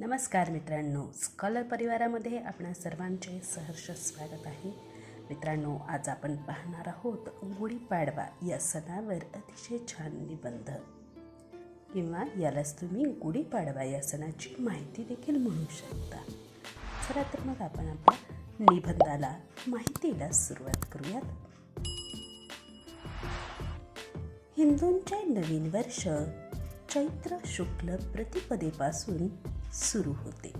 नमस्कार मित्रांनो स्कॉलर परिवारामध्ये आपणा सर्वांचे सहर्ष स्वागत आहे. मित्रांनो आज आपण पाहणार आहोत गुढीपाडवा या सणावर अतिशय छान निबंध. किंवा यालाच तुम्ही गुढीपाडवा या सणाची माहिती देखील म्हणू शकता. चला तर मग आपण आपल्या निबंधाला माहितीला सुरुवात करूयात. हिंदूंचे नवीन वर्ष चैत्र शुक्ल प्रतिपदेपासून सुरू होते.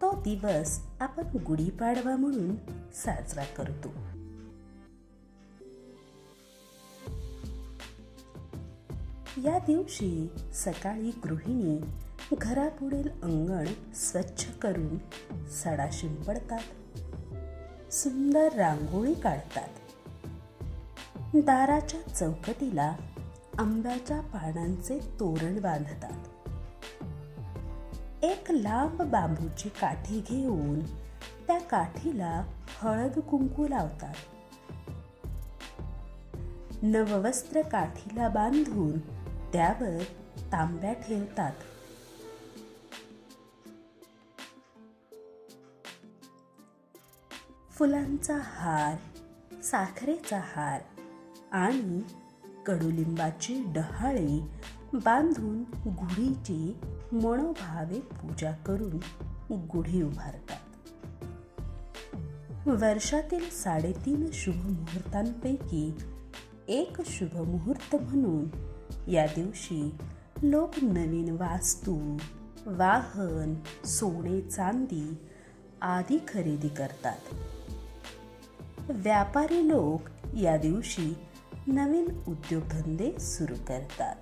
तो दिवस आपण गुढीपाडवा म्हणून साजरा करतो. या दिवशी सकाळी गृहिणी घरापुढील अंगण स्वच्छ करून सडा शिंपडतात. सुंदर रांगोळी काढतात. दाराच्या चौकटीला आंब्याच्या पानांचे तोरण बांधतात. एक लांब बांबूची काठी घेऊन त्या काठीला हळद कुंकू लावतात. नववस्त्र काठीला बांधून त्यावर तांब्या ठेवतात. फुलांचा हार साखरेचा हार आणि कडुलिंबाची डहाळी बांधून गुढीची मनोभावे पूजा करून गुढी उभारतात. वर्षातील साडेतीन शुभ मुहूर्तांपैकी एक शुभ मुहूर्त म्हणून या दिवशी लोक नवीन वास्तू वाहन सोने चांदी आदी खरेदी करतात. व्यापारी लोक या दिवशी नवीन उद्योगधंदे सुरू करतात.